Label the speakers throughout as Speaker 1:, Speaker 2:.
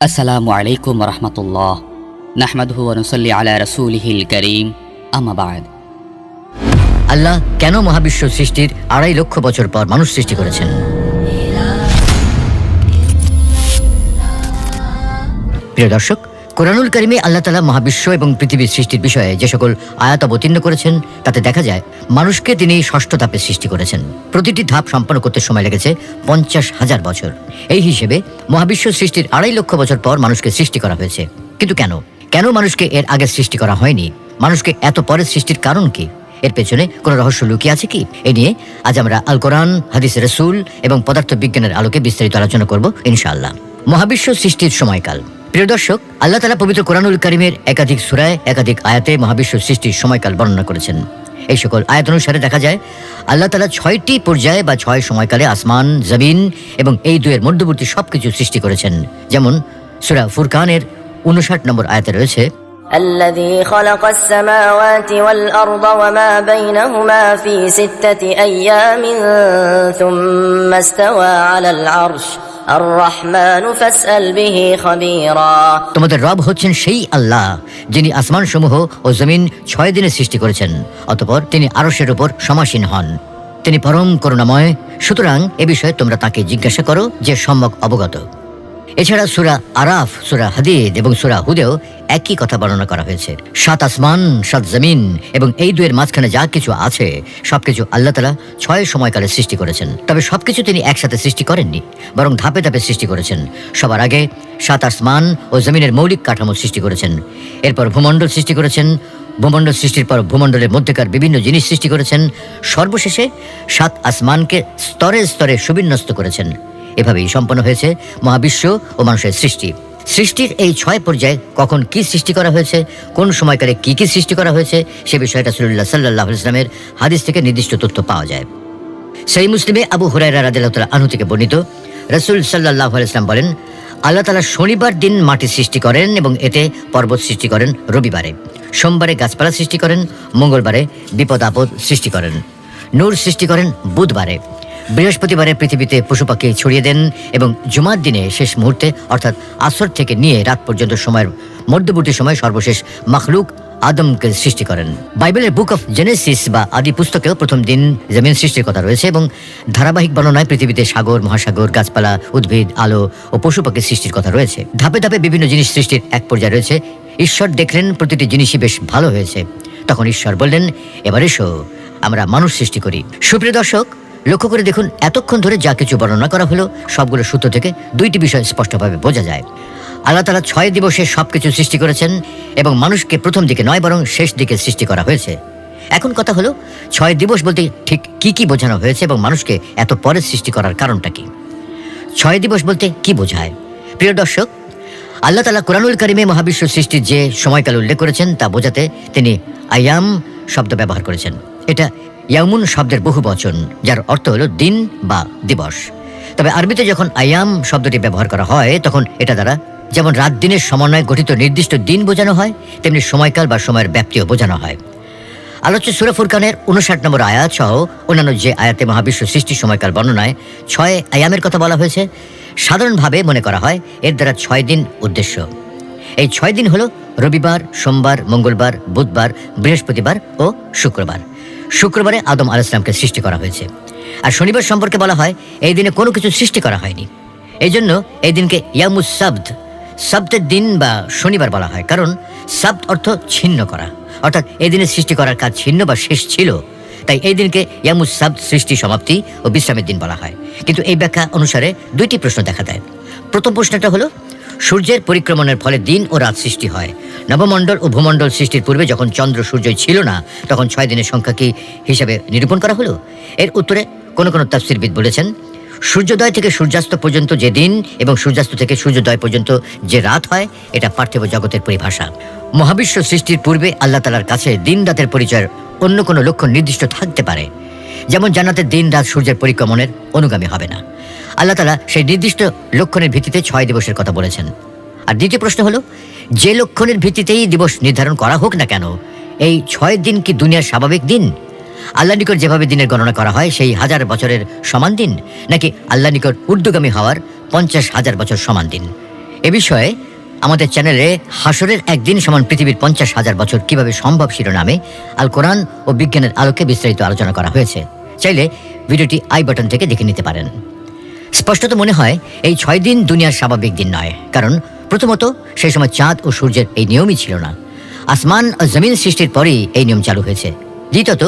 Speaker 1: আসসালামু আলাইকুম রহমতুল্লাহ নাহমাদহু অনুসল্লি আলা রসুলহিল করিম আমাবাদ
Speaker 2: আল্লাহ কেন মহাবিশ্ব সৃষ্টির আড়াই লক্ষ বছর পর মানুষ সৃষ্টি করেছেন? প্রিয় দর্শক কোরআনুল করিমে আল্লাহ তালা মহাবিশ্ব এবং পৃথিবীর সৃষ্টির বিষয়ে যে সকল আয়াত অবতীর্ণ করেছেন, তাতে দেখা যায় মানুষকে তিনি ষষ্ঠ ধাপে সৃষ্টি করেছেন। প্রতিটি ধাপ সম্পন্ন করতে সময় লেগেছে পঞ্চাশ হাজার বছর। এই হিসেবে মহাবিশ্ব সৃষ্টির আড়াই লক্ষ বছর পর মানুষকে সৃষ্টি করা হয়েছে। কিন্তু কেন? কেন মানুষকে এর আগে সৃষ্টি করা হয়নি? মানুষকে এত পরে সৃষ্টির কারণ কি? এর পেছনে কোনো রহস্য লুকিয়ে আছে কি? এ নিয়ে আজ আমরা আল কোরআন, হাদিস রসুল এবং পদার্থ বিজ্ঞানের আলোকে বিস্তারিত আলোচনা করব ইনশাআল্লাহ। মহাবিশ্ব সৃষ্টির সময়কাল। প্রিয় দর্শক, আল্লাহ তালা পবিত্র কোরআনুল করিমের একাধিক সুরায়, একাধিক আয়াতে মহাবিশ্ব সৃষ্টির সময়কাল বর্ণনা করেছেন। এই সকল আয়াত অনুসারে দেখা যায়, আল্লাহ তালা ছয়টি পর্যায়ে বা ছয় সময়কালে আসমান, জমিন এবং এই দুয়ের মধ্যবর্তী সব কিছু সৃষ্টি করেছেন। যেমন সুরা ফুরকানের উনষাট নম্বর আয়াতে রয়েছে
Speaker 3: الذي خلق السماوات والأرض وما بينهما في ستة أيام ثم استوى على العرش الرحمن فاسأل به خبيرا
Speaker 2: তোমাদের রব হচ্ছেন সেই আল্লাহ যিনি আসমান সমূহ ও জমিন ছয় দিনে সৃষ্টি করেছেন অতপর তিনি আরশের উপর সমাসীন হন তিনি পরম করুণাময় সুতরাং এ বিষয়ে তোমরা তাকে জিজ্ঞাসা করো যে সম্যক অবগত এছাড়া সুরা আরাফ, সুরা হাদিদ এবং সুরা হুদেও একই কথা বর্ণনা করা হয়েছে। সাত আসমান, সাত জমিন এবং এই দুয়ের মাঝখানে যা কিছু আছে, সবকিছু আল্লাহ তালা ছয় সময়কালে সৃষ্টি করেছেন। তবে সবকিছু তিনি একসাথে সৃষ্টি করেননি, বরং ধাপে ধাপে সৃষ্টি করেছেন। সবার আগে সাত আসমান ও জমিনের মৌলিক কাঠামো সৃষ্টি করেছেন। এরপর ভূমণ্ডল সৃষ্টি করেছেন। ভূমণ্ডল সৃষ্টির পর ভূমণ্ডলের মধ্যেকার বিভিন্ন জিনিস সৃষ্টি করেছেন। সর্বশেষে সাত আসমানকে স্তরে স্তরে সুবিন্যস্ত করেছেন। এভাবেই সম্পন্ন হয়েছে মহাবিশ্ব ও মানুষের সৃষ্টি। সৃষ্টির এই ছয় পর্যায়ে কখন কি সৃষ্টি করা হয়েছে, কোন সময়কালে কি কি সৃষ্টি করা হয়েছে, সে বিষয়টা সুল্লাহ সাল্লাহ ইসলামের হাদিস থেকে নির্দিষ্ট তথ্য পাওয়া যায়। সেই মুসলিমে আবু হুরাইরা রাদিল্লাহ আনু থেকে বর্ণিত, রসুল সাল্লাহ ইসলাম বলেন, আল্লাহ তালা শনিবার দিন মাটি সৃষ্টি করেন এবং এতে পর্বত সৃষ্টি করেন রবিবারে। সোমবারে গাছপালা সৃষ্টি করেন, মঙ্গলবারে বিপদ আপদ সৃষ্টি করেন। নূর সৃষ্টি করেন বুধবারে। বৃহস্পতিবারে পৃথিবীতে পশু পাখি ছড়িয়ে দেন এবং জুমার দিনে শেষ মুহূর্তে, অর্থাৎ আসর থেকে নিয়ে রাত পর্যন্ত সময়ের মধ্যবর্তী সময় সর্বশেষ মখলুক আদমকে সৃষ্টি করেন। বাইবেলের বুক অফ জেনেসিস বা আদি পুস্তকেও প্রথম দিন জমিন সৃষ্টির কথা রয়েছে এবং ধারাবাহিক বর্ণনায় পৃথিবীতে সাগর, মহাসাগর, গাছপালা, উদ্ভিদ, আলো ও পশু পাখির সৃষ্টির কথা রয়েছে। ধাপে ধাপে বিভিন্ন জিনিস সৃষ্টির এক পর্যায়ে রয়েছে। ঈশ্বর দেখলেন, প্রতিটি জিনিসই বেশ ভালো হয়েছে। তখন ঈশ্বর বললেন, এবার এসো, আমরা মানুষ সৃষ্টি করি। সুপ্রিয় দর্শক লক্ষ্য করে দেখুন, এতক্ষণ ধরে যা কিছু বর্ণনা করা হলো, সবগুলো সূত্র থেকে দুইটি বিষয় স্পষ্টভাবে বোঝা যায়। আল্লাহ তালা ছয় দিবসে সবকিছু সৃষ্টি করেছেন এবং মানুষকে প্রথম দিকে নয়, বরং শেষ দিকে সৃষ্টি করা হয়েছে। এখন কথা হলো, ছয় দিবস বলতে ঠিক কি কি বোঝানো হয়েছে এবং মানুষকে এত পরে সৃষ্টি করার কারণটা কি? ছয় দিবস বলতে কি বোঝায়? প্রিয় দর্শক, আল্লাহ তালা কোরআনুল করিমে মহাবিশ্ব সৃষ্টির যে সময়কাল উল্লেখ করেছেন, তা বোঝাতে তিনি আয়াম শব্দ ব্যবহার করেছেন। এটা ইয়ামুন শব্দের বহু বচন, যার অর্থ হলো দিন বা দিবস। তবে আরবিতে যখন আয়াম শব্দটি ব্যবহার করা হয়, তখন এটা দ্বারা যেমন রাত দিনের সমন্বয়ে গঠিত নির্দিষ্ট দিন বোঝানো হয়, তেমনি সময়কাল বা সময়ের ব্যাপ্তিও বোঝানো হয়। আলোচ্য সুরা ফুরকানের উনষাট নম্বর আয়াত সহ অন্যান্য যে আয়াতে মহাবিশ্ব সৃষ্টির সময়কাল বর্ণনায় ছয় আয়ামের কথা বলা হয়েছে। সাধারণভাবে মনে করা হয়, এর দ্বারা ছয় দিন উদ্দেশ্য। এই ছয় দিন হলো রবিবার, সোমবার, মঙ্গলবার, বুধবার, বৃহস্পতিবার ও শুক্রবার। শুক্রবারে আদম আল ইসলামকে সৃষ্টি করা হয়েছে। আর শনিবার সম্পর্কে বলা হয়, এই দিনে কোনো কিছু সৃষ্টি করা হয়নি। এই জন্য এই দিনকে ইয়ামুস সাবদ সাব্দের দিন বা শনিবার বলা হয়। কারণ সাব্দ অর্থ ছিন্ন করা। অর্থাৎ এই দিনে সৃষ্টি করার কাজ ছিন্ন বা শেষ ছিল। তাই এই দিনকে ইয়ামুস সাব্দ সৃষ্টি সমাপ্তি ও বিশ্রামের দিন বলা হয়। কিন্তু এই ব্যাখ্যা অনুসারে দুইটি প্রশ্ন দেখা দেয়। প্রথম প্রশ্নটা হলো সূর্যের পরিক্রমণের ফলে দিন ও রাত সৃষ্টি হয়। নবমণ্ডল ও ভূমণ্ডল সৃষ্টির পূর্বে যখন চন্দ্র সূর্যই ছিল না, তখন ছয় দিনের সংখ্যা কি হিসাবে নিরূপণ করা হলো? এর উত্তরে কোনো কোনো তাফসিরবিদ বলেছেন, সূর্যোদয় থেকে সূর্যাস্ত পর্যন্ত যে দিন এবং সূর্যাস্ত থেকে সূর্যোদয় পর্যন্ত যে রাত হয়, এটা পার্থিব জগতের পরিভাষা। মহাবিশ্ব সৃষ্টির পূর্বে আল্লাহ তালার কাছে দিন রাতের পরিচয়ের অন্য কোনো লক্ষ্য নির্দিষ্ট থাকতে পারে। যেমন জান্নাতের দিন রাত সূর্যের পরিক্রমণের অনুগামী হবে না। আল্লাহ তালা সেই নির্দিষ্ট লক্ষণের ভিত্তিতে ছয় দিবসের কথা বলেছেন। আর দ্বিতীয় প্রশ্ন হলো, যে লক্ষণের ভিত্তিতেই দিবস নির্ধারণ করা হোক না কেন, এই ছয় দিন কি দুনিয়ার স্বাভাবিক দিন? আল্লাহ নিকট যেভাবে দিনের গণনা করা হয়, সেই হাজার বছরের সমান দিন? নাকি আল্লাহ নিকট ঊর্ধ্বগামী হওয়ার পঞ্চাশ হাজার বছর সমান দিন? এ বিষয়ে আমাদের চ্যানেলে হাসরের একদিন সমান পৃথিবীর পঞ্চাশ হাজার বছর কীভাবে সম্ভব শিরোনামে আল কোরআন ও বিজ্ঞানের আলোকে বিস্তারিত আলোচনা করা হয়েছে। চাইলে ভিডিওটি আই বাটন থেকে দেখে নিতে পারেন। স্পষ্টত মনে হয়, এই ছয় দিন দুনিয়ার স্বাভাবিক দিন নয়, কারণ প্রথমত সেই সময় চাঁদ ও সূর্যের এই নিয়মই ছিল না। আসমান ও জমিন সৃষ্টির পরেই এই নিয়ম চালু হয়েছে। দ্বিতীয়ত,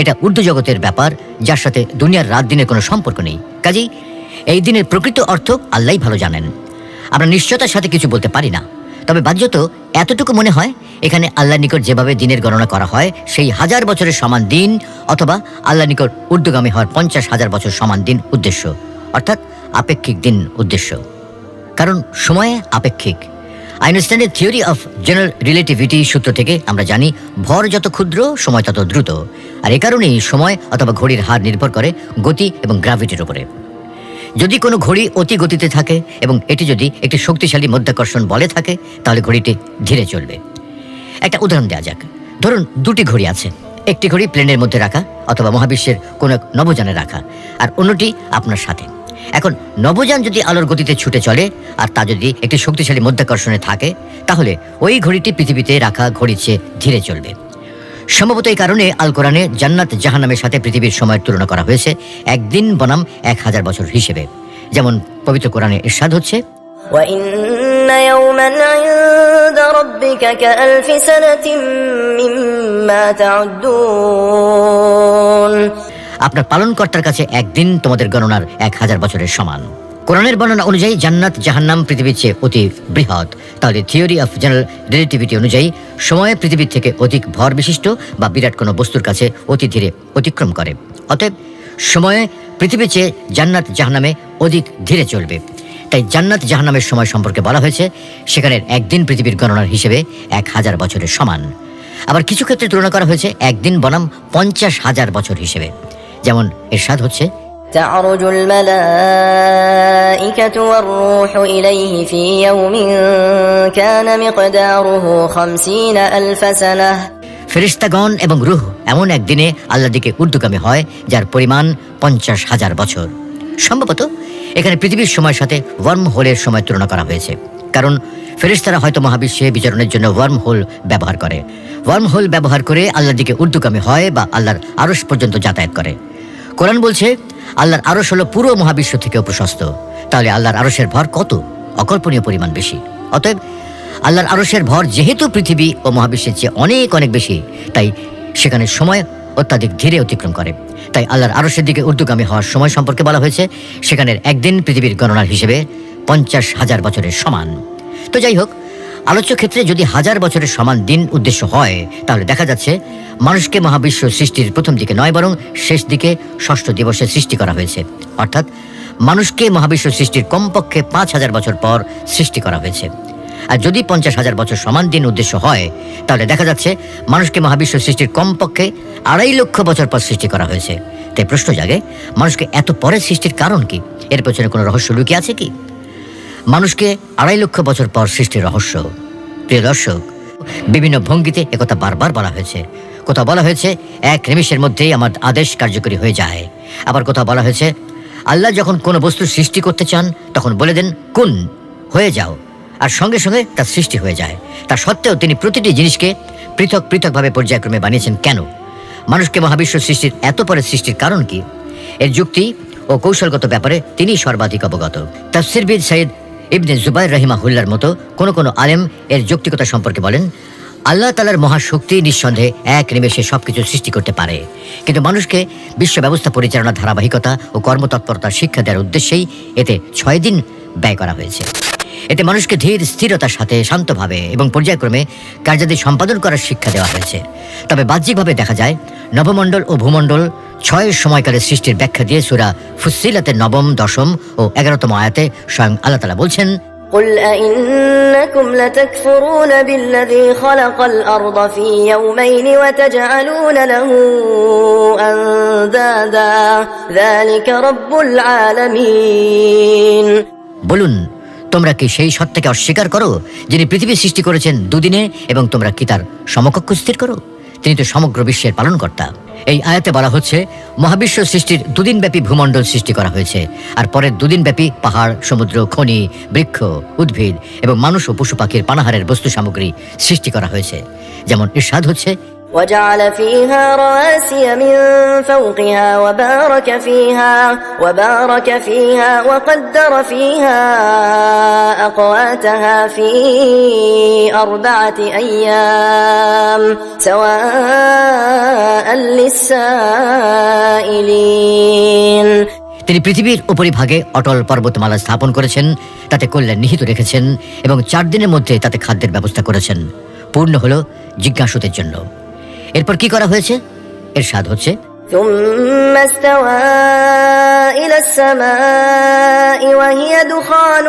Speaker 2: এটা উর্দু জগতের ব্যাপার, যার সাথে দুনিয়ার রাত দিনের কোনো সম্পর্ক নেই। কাজেই এই দিনের প্রকৃত অর্থ আল্লাহই ভালো জানেন। আমরা নিশ্চয়তার সাথে কিছু বলতে পারি না। তবে বাহ্যত, এতটুকু মনে হয়, এখানে আল্লাহ নিকট যেভাবে দিনের গণনা করা হয়, সেই হাজার বছরের সমান দিন অথবা আল্লাহ নিকট ঊর্ধ্বগামী হওয়ার পঞ্চাশ হাজার বছর সমান দিন উদ্দেশ্য, অর্থাৎ আপেক্ষিক দিন উদ্দেশ্য। কারণ সময়ে আপেক্ষিক। আইনস্টাইনের থিওরি অফ জেনারেল রিলেটিভিটি সূত্র থেকে আমরা জানি, ভর যত ক্ষুদ্র, সময় তত দ্রুত। আর এ কারণেই সময় অথবা ঘড়ির হার নির্ভর করে গতি এবং গ্রাভিটির উপরে। যদি কোনো ঘড়ি অতি গতিতে থাকে এবং এটি যদি একটি শক্তিশালী মধ্যাকর্ষণ বলে থাকে, তাহলে ঘড়িটি ধীরে চলবে। একটা উদাহরণ দেওয়া যাক। ধরুন দুটি ঘড়ি আছে। একটি ঘড়ি প্লেনের মধ্যে রাখা অথবা মহাবিশ্বের কোনো এক নবযানে রাখা, আর অন্যটি আপনার সাথে। এখন, নবযান যদি আলোর গতিতে ছুটে চলে, আর তা যদি একটি শক্তিশালী মধ্যাকর্ষণে থাকে, তাহলে ওই ঘড়িটি পৃথিবীতে রাখা ঘড়ির চেয়ে ধীরে চলবে। সম্ভবত এই কারণে আল কোরআনে জান্নাত জাহান্নামের সাথে পৃথিবীর সময়ের তুলনা করা হয়েছে একদিন বনাম এক হাজার বছর হিসেবে। যেমন পবিত্র কোরআনে এরশাদ হচ্ছে আপনার পালনকর্তার কাছে একদিন তোমাদের গণনার এক হাজার বছরের সমান। কোরআনের বর্ণনা অনুযায়ী জান্নাত, জাহান্নাম পৃথিবীর চেয়ে অতি বৃহৎ। তাহলে থিওরি অফ জেনারেল রিলেটিভিটি অনুযায়ী সময় পৃথিবীর থেকে অধিক ভর বিশিষ্ট বা বিরাট কোনো বস্তুর কাছে অতি ধীরে অতিক্রম করে। অতএব সময়ে পৃথিবীর চেয়ে জান্নাত, জাহান্নামে অধিক ধীরে চলবে। তাই জান্নাত, জাহান্নামের সময় সম্পর্কে বলা হয়েছে সেখানের একদিন পৃথিবীর গণনার হিসেবে এক হাজার বছরের সমান। আবার কিছু ক্ষেত্রে তুলনা করা হয়েছে, একদিন বনাম পঞ্চাশ হাজার বছর হিসেবে। যেমন এর স্বাদ হচ্ছে
Speaker 3: تعرج الملائكة والروح إليه في يوم كان مقداره خمسين ألف سنة
Speaker 2: ফেরিস্তাগণ এবং রুহ এমন একদিনে আল্লাহ দিকে ঊর্ধ্বগামী হয় যার পরিমাণ পঞ্চাশ হাজার বছর সম্ভবত এখানে পৃথিবীর সময়ের সাথে ওয়ার্ম হোলের সময় তুলনা করা হয়েছে কারণ ফেরিস্তারা হয়তো মহাবিশ্বে বিচরণের জন্য ওয়ার্ম হোল ব্যবহার করে ওয়ার্ম হোল ব্যবহার করে আল্লাহর দিকে ঊর্ধ্বগামী হয় বা আল্লাহর আরশ পর্যন্ত যাতায়াত করে কোরআন বলছে আল্লাহর আরশ হলো পুরো মহাবিশ্ব থেকেও প্রশস্ত। তাহলে আল্লাহর আরশের ভর কত? অকল্পনীয় পরিমাণ বেশি। অতএব আল্লাহর আরশের ভর যেহেতু পৃথিবী ও মহাবিশ্বের চেয়ে অনেক অনেক বেশি, তাই সেখানে সময় অত্যাধিক ধীরে অতিক্রম করে। তাই আল্লাহর আরশের দিকে ঊর্ধ্বগামী হওয়ার সময় সম্পর্কে বলা হয়েছে, সেখানের একদিন পৃথিবীর গণনার হিসেবে পঞ্চাশ হাজার বছরের সমান। তো যাই হোক আলোচ্য ক্ষেত্রে যদি হাজার বছরের সমান দিন উদ্দেশ্য হয়, তাহলে দেখা যাচ্ছে মানুষকে মহাবিশ্ব সৃষ্টির প্রথম দিকে নয়, বরং শেষ দিকে ষষ্ঠ দিবসে সৃষ্টি করা হয়েছে। অর্থাৎ মানুষকে মহাবিশ্ব সৃষ্টির কমপক্ষে পাঁচ হাজার বছর পর সৃষ্টি করা হয়েছে। আর যদি পঞ্চাশ হাজার বছর সমান দিন উদ্দেশ্য হয়, তাহলে দেখা যাচ্ছে মানুষকে মহাবিশ্ব সৃষ্টির কমপক্ষে আড়াই লক্ষ বছর পর সৃষ্টি করা হয়েছে। তাই প্রশ্ন জাগে, মানুষকে এত পরে সৃষ্টির কারণ কি? এর পেছনে কোনো রহস্য লুকিয়ে আছে কি? মানুষকে আড়াই লক্ষ বছর পর সৃষ্টির রহস্য। প্রিয় দর্শক, বিভিন্ন ভঙ্গিতে একথা বারবার বলা হয়েছে। কোথাও বলা হয়েছে, এক নিমিষের মধ্যেই আমার আদেশ কার্যকরী হয়ে যায়। আবার কোথাও বলা হয়েছে, আল্লাহ যখন কোনো বস্তু সৃষ্টি করতে চান, তখন বলে দেন, কোন? হয়ে যাও। আর সঙ্গে সঙ্গে তার সৃষ্টি হয়ে যায়। তা সত্ত্বেও তিনি প্রতিটি জিনিসকে পৃথক পৃথকভাবে পর্যায়ক্রমে বানিয়েছেন কেন? মানুষকে মহাবিশ্ব সৃষ্টির এত পরে সৃষ্টির কারণ কি? এর যুক্তি ও কৌশলগত ব্যাপারে তিনি সর্বাধিক অবগত। তাফসিরবিদ সৈয়দ ইবনে জুবাইর রহিমাহুল্লার মতো কোনো কোনো আলেম এর যৌক্তিকতা সম্পর্কে বলেন, আল্লাহ তালার মহাশক্তি নিঃসন্দেহে এক নিমেষে সব কিছু সৃষ্টি করতে পারে। কিন্তু মানুষকে বিশ্ব ব্যবস্থা পরিচালনা, ধারাবাহিকতা ও কর্মতৎপরতার শিক্ষা দেওয়ার উদ্দেশ্যেই এতে ছয় দিন ব্যয় করা হয়েছে। এতে মানুষকে ধীর স্থিরতার সাথে শান্তভাবে এবং পর্যায়ক্রমে কার্যাদি সম্পাদন করার শিক্ষা দেওয়া হয়েছে তবে বাহ্যিকভাবে দেখা যায় নবমণ্ডল ও ভূমণ্ডল ছয় সময়কালের সৃষ্টির ব্যাখ্যা দিয়ে সুরা ফুসিলাতের নবম দশম ও এগারোতম আয়াতে স্বয়ং আল্লাহ তালা বলছেন
Speaker 3: قل أئنكم لتكفرون بالذي خلق الأرض في يومين وتجعلون له أندادا ذلك رب العالمين
Speaker 2: বলুন তোমরা কি সেই সত্যকে অস্বীকার করো, যিনি পৃথিবী সৃষ্টি করেছেন দুদিনে এবং তোমরা কি তার সমকক্ষ স্থির করো? তিনি তো সমগ্র বিশ্বের পালনকর্তা। এই আয়াতে বলা হচ্ছে, মহাবিশ্ব সৃষ্টির দুদিনব্যাপী ভূমণ্ডল সৃষ্টি করা হয়েছে, আর পরের দুদিনব্যাপী পাহাড়, সমুদ্র, খনি, বৃক্ষ, উদ্ভিদ এবং মানুষ ও পশু পাখির পানাহারের বস্তু সামগ্রী সৃষ্টি করা হয়েছে। যেমন ইরশাদ হচ্ছে
Speaker 3: وجعل فيها رواسي من فوقها وبارك فيها وبارك فيها وقدر فيها أقواتها في أربعة أيام سواء للسائلين
Speaker 2: তিনি পৃথিবীর উপরিভাগে অটল পর্বতমালা স্থাপন করেছেন তাতে কল্যাণ নিহিত রেখেছেন এবং চার দিনের মধ্যে তাতে খাদ্যের ব্যবস্থা করেছেন পূর্ণ হল জিজ্ঞাসুদের জন্য এরপর কি করা হয়েছে এর স্বাদ হচ্ছে
Speaker 3: ثم استوى إلى السماء وهي دخان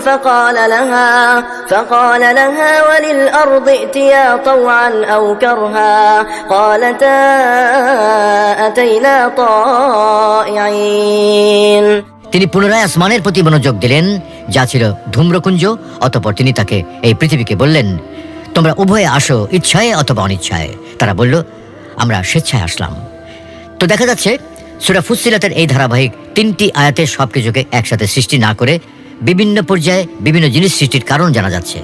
Speaker 3: فقال لها فقال لها وللأرض ائتيا طوعا أو كرها قالتا أتينا طائعين
Speaker 2: তিনি পুনরায় আসমানের প্রতি মনোযোগ দিলেন যা ছিল ধূম্রকুঞ্জ অতপর তিনি তাকে এই পৃথিবীকে বললেন তোমরা উভয়ে আসো ইচ্ছায় অথবা অনিচ্ছায় তারা বলল, আমরা স্বেচ্ছায় আসলাম। তো দেখা যাচ্ছে, সুরা ফুসিলাতের এই ধারাবাহিক তিনটি আয়াতে সবকিছুকে একসাথে সৃষ্টি না করে বিভিন্ন পর্যায়ে বিভিন্ন জিনিস সৃষ্টির কারণ জানা যাচ্ছে।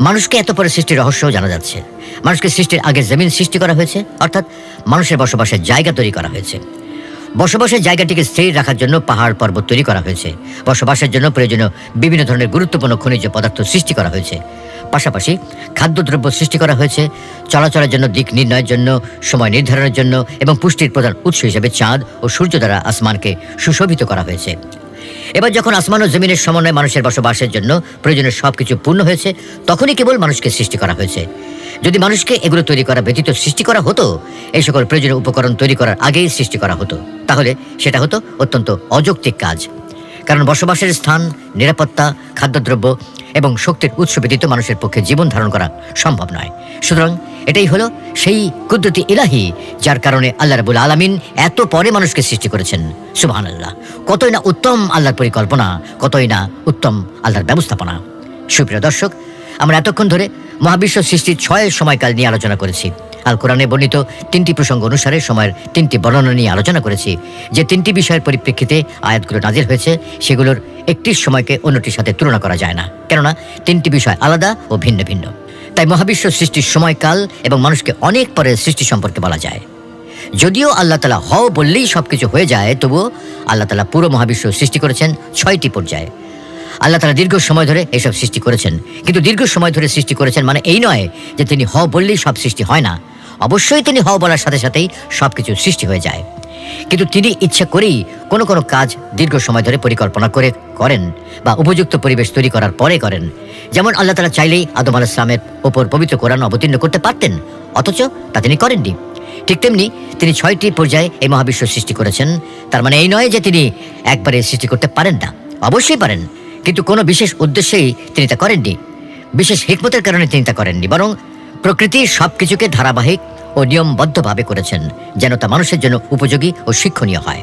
Speaker 2: মানুষকে এত পরে সৃষ্টির রহস্যও জানা যাচ্ছে। মানুষকে সৃষ্টির আগে জমিন সৃষ্টি করা হয়েছে, অর্থাৎ মানুষের বসবাসের জায়গা তৈরি করা হয়েছে। বসবাসের জায়গাটিকে স্থির রাখার জন্য পাহাড় পর্বত তৈরি করা হয়েছে। বসবাসের জন্য প্রয়োজনীয় বিভিন্ন ধরনের গুরুত্বপূর্ণ খনিজ পদার্থ সৃষ্টি করা হয়েছে। পাশাপাশি খাদ্যদ্রব্য সৃষ্টি করা হয়েছে। চলাচলের জন্য দিক নির্ণয়ের জন্য, সময় নির্ধারণের জন্য এবং পুষ্টির প্রধান উৎস হিসেবে চাঁদ ও সূর্য দ্বারা আসমানকে সুশোভিত করা হয়েছে। এবার যখন আসমান ও জমিনের সমন্বয়ে মানুষের বসবাসের জন্য প্রয়োজনীয় সবকিছু পূর্ণ হয়েছে, তখনই কেবল মানুষকে সৃষ্টি করা হয়েছে। যদি মানুষকে এগুলো তৈরি করা ব্যতীত সৃষ্টি করা হতো, এই সকল প্রয়োজনীয় উপকরণ তৈরি করার আগেই সৃষ্টি করা হতো। তাহলে সেটা হতো অত্যন্ত অযৌক্তিক কাজ। কারণ বসবাসের স্থান, নিরাপত্তা, খাদ্যদ্রব্য এবং শক্তির উৎস ব্যতীত মানুষের পক্ষে জীবন ধারণ করা সম্ভব নয়। সুতরাং এটাই হলো সেই কুদরতি ইলাহি যার কারণে আল্লাহ রাবুল আলামিন এত পরে মানুষকে সৃষ্টি করেছেন। সুবহান আল্লাহ কতই না উত্তম আল্লাহর পরিকল্পনা, কতই না উত্তম আল্লাহর ব্যবস্থাপনা। সুপ্রিয় দর্শক, আমরা এতক্ষণ ধরে মহাবিশ্ব সৃষ্টির ছয় সময়কাল নিয়ে আলোচনা করেছি। আল কোরআনে বর্ণিত তিনটি প্রসঙ্গ অনুসারে সময়ের তিনটি বর্ণনা নিয়ে আলোচনা করেছি। যে তিনটি বিষয়ের পরিপ্রেক্ষিতে আয়াতগুলো নাজির হয়েছে, সেগুলোর একটির সময়কে অন্যটির সাথে তুলনা করা যায় না। কেননা তিনটি বিষয় আলাদা ও ভিন্ন ভিন্ন। তাই মহাবিশ্ব সৃষ্টির সময়কাল এবং মানুষকে অনেক পরে সৃষ্টি সম্পর্কে বলা যায়। যদিও আল্লাহ তালা হও বললেই সব কিছু হয়ে যায়, তবুও আল্লাহ তালা পুরো মহাবিশ্ব সৃষ্টি করেছেন ছয়টি পর্যায়ে। আল্লাহ তালা দীর্ঘ সময় ধরে এসব সৃষ্টি করেছেন। কিন্তু দীর্ঘ সময় ধরে সৃষ্টি করেছেন মানে এই নয় যে তিনি হ বললেই সব সৃষ্টি হয় না। অবশ্যই তিনি হ বলার সাথে সাথেই সব কিছু সৃষ্টি হয়ে যায়। কিন্তু তিনি ইচ্ছা করেই কোনো কোনো কাজ দীর্ঘ সময় ধরে পরিকল্পনা করে করেন বা উপযুক্ত পরিবেশ তৈরি করার পরে করেন। যেমন আল্লাহ তালা চাইলেই আদম আল ইসলামের ওপর পবিত্র কোরআন অবতীর্ণ করতে পারতেন, অথচ তা তিনি করেননি। ঠিক তেমনি তিনি ছয়টি পর্যায়ে এই মহাবিশ্ব সৃষ্টি করেছেন। তার মানে এই নয় যে তিনি একবারে সৃষ্টি করতে পারেন না। অবশ্যই পারেন। কিন্তু কোনো বিশেষ উদ্দেশ্যেই তিনি তা করেননি। বিশেষ হিকমতের কারণে তিনি তা করেননি, বরং প্রকৃতির সব কিছুকে ধারাবাহিক ও নিয়মবদ্ধভাবে করেছেন, যেন তা মানুষের জন্য উপযোগী ও শিক্ষণীয় হয়।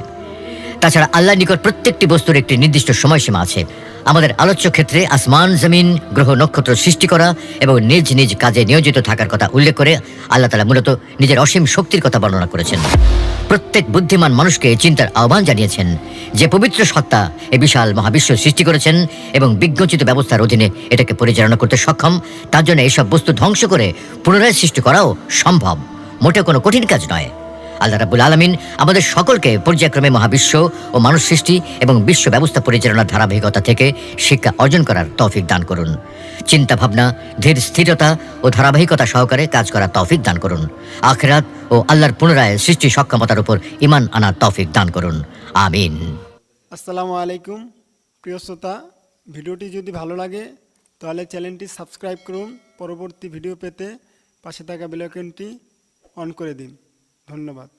Speaker 2: তাছাড়া আল্লাহ নিকট প্রত্যেকটি বস্তুর একটি নির্দিষ্ট সময়সীমা আছে। আমাদের আলোচ্য ক্ষেত্রে আসমান, জমিন, গ্রহ, নক্ষত্র সৃষ্টি করা এবং নিজ নিজ কাজে নিয়োজিত থাকার কথা উল্লেখ করে আল্লাহ তালা মূলত নিজের অসীম শক্তির কথা বর্ণনা করেছেন। প্রত্যেক বুদ্ধিমান মানুষকে চিন্তার আহ্বান জানিয়েছেন যে পবিত্র সত্তা এ বিশাল মহাবিশ্ব সৃষ্টি করেছেন এবং বিজ্ঞচিত ব্যবস্থার অধীনে এটাকে পরিচালনা করতে সক্ষম, তার জন্য এসব বস্তু ধ্বংস করে পুনরায় সৃষ্টি করাও সম্ভব। মোটে কোনো কঠিন কাজ নয়। আল্লাহ রাবুল আলমিন আমাদের সকলকে পর্যায়ক্রমে মহাবিশ্ব ও মানুষ সৃষ্টি এবং বিশ্ব ব্যবস্থা পরিচালনার ধারাবাহিকতা থেকে শিক্ষা অর্জন করার তৌফিক দান করুন। চিন্তা ভাবনা ধীর স্থিরতা ও ধারাবাহিকতা সহকারে কাজ করার তৌফিক দান করুন। আখেরাত ও আল্লাহর পুনরায় সৃষ্টি সক্ষমতার উপর ইমান আনার তৌফিক দান করুন। আমিন।
Speaker 4: আসসালামু আলাইকুম। প্রিয় শ্রোতা, ভিডিওটি যদি ভালো লাগে, তাহলে চ্যানেলটি সাবস্ক্রাইব করুন। পরবর্তী ভিডিও পেতে পাশে থাকা বেলাইকনটি অন করে দিন। ধন্যবাদ।